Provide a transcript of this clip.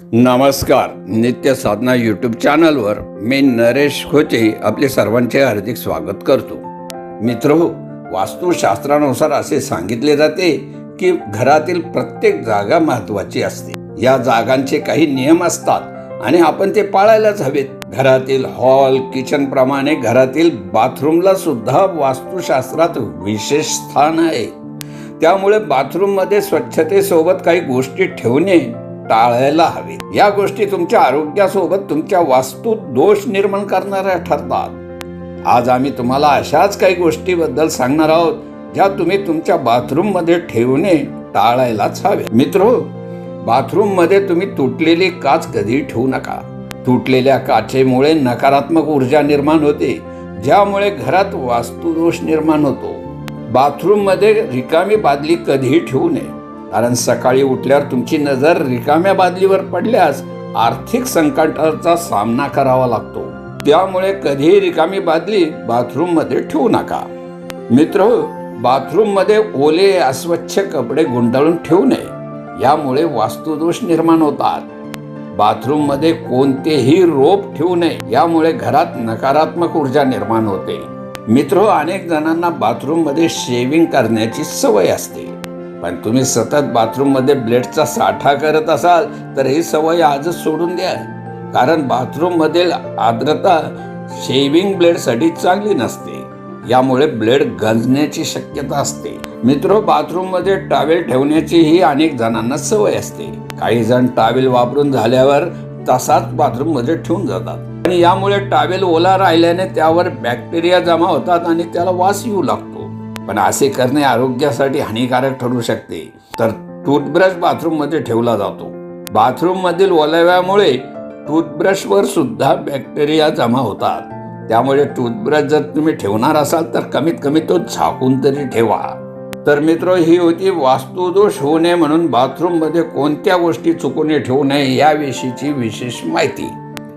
नमस्कार. नित्य साधना यूट्यूब चॅनलवर मी नरेश खोचे आपले सर्वांचे हार्दिक स्वागत करतो. मित्र वास्तुशास्त्रानुसार असे सांगितले जाते की घरातील प्रत्येक जागा महत्वाची असते. या जागांचे काही नियम असतात आणि आपण ते पाळायलाच हवेत. घरातील हॉल किचन प्रमाणे घरातील बाथरूमला सुद्धा वास्तुशास्त्रात विशेष स्थान आहे. त्यामुळे बाथरूममध्ये स्वच्छतेसोबत काही गोष्टी ठेवणे टाळायला हवे या गोष्टी तुमच्या आरोग्यासोबत तुमच्या वास्तू दोष निर्माण करणाऱ्या ठरतात. आज आम्ही तुम्हाला अशाच काही गोष्टीबद्दल सांगणार आहोत ज्या तुम्ही तुमच्या बाथरूममध्ये ठेवणे टाळायलाच हवे मित्र बाथरूममध्ये तुम्ही तुटलेली काच कधी ठेवू नका. तुटलेल्या काचेमुळे नकारात्मक ऊर्जा निर्माण होते ज्यामुळे घरात वास्तुदोष निर्माण होतो. बाथरूममध्ये रिकामी बादली कधीही ठेवू नये. कारण सकाळी उठल्यावर तुमची नजर रिकाम्या बादलीवर पडल्यास आर्थिक संकटाचा सामना करावा लागतो. त्यामुळे कधीही रिकामी बादली बाथरूममध्ये ठेवू नका. मित्र बाथरूममध्ये ओले अस्वच्छ कपडे गुंडाळून ठेवू नये. यामुळे वास्तुदोष निर्माण होतात. बाथरूममध्ये कोणतेही रोप ठेवू नये. यामुळे घरात नकारात्मक ऊर्जा निर्माण होते. मित्र अनेक जणांना बाथरूममध्ये शेविंग करण्याची सवय असते. पण तुम्ही सतत बाथरूममध्ये ब्लेडचा साठा करत असाल तर ही सवय आजच सोडून द्या कारण बाथरूममधील आर्द्रता शेविंग ब्लेडसाठी चांगली नसते. यामुळे ब्लेड गंजण्याची शक्यता असते. मित्र बाथरूममध्ये टॉवेल ठेवण्याची ही अनेक जणांना सवय असते. काही जण टॉवेल वापरून झाल्यावर तसाच बाथरूममध्ये ठेवून जातात. आणि यामुळे टॉवेल ओला राहिल्याने त्यावर बॅक्टेरिया जमा होतात आणि त्याला वास येऊ लागतो. पण असे करणे आरोग्यासाठी हानिकारक ठरू शकते. तर टूथब्रश बाथरूममध्ये ठेवला जातो. बाथरूममधील ओलाव्यामुळे टूथब्रशवर सुद्धा बॅक्टेरिया जमा होतात. त्यामुळे टूथब्रश जर तुम्ही ठेवणार असाल तर कमीत कमी तो झाकून तरी ठेवा. तर मित्र ही होती वास्तुदोष होऊ नये म्हणून बाथरूममध्ये कोणत्या गोष्टी चुकून ठेवू नये याविषयीची विशेष माहिती.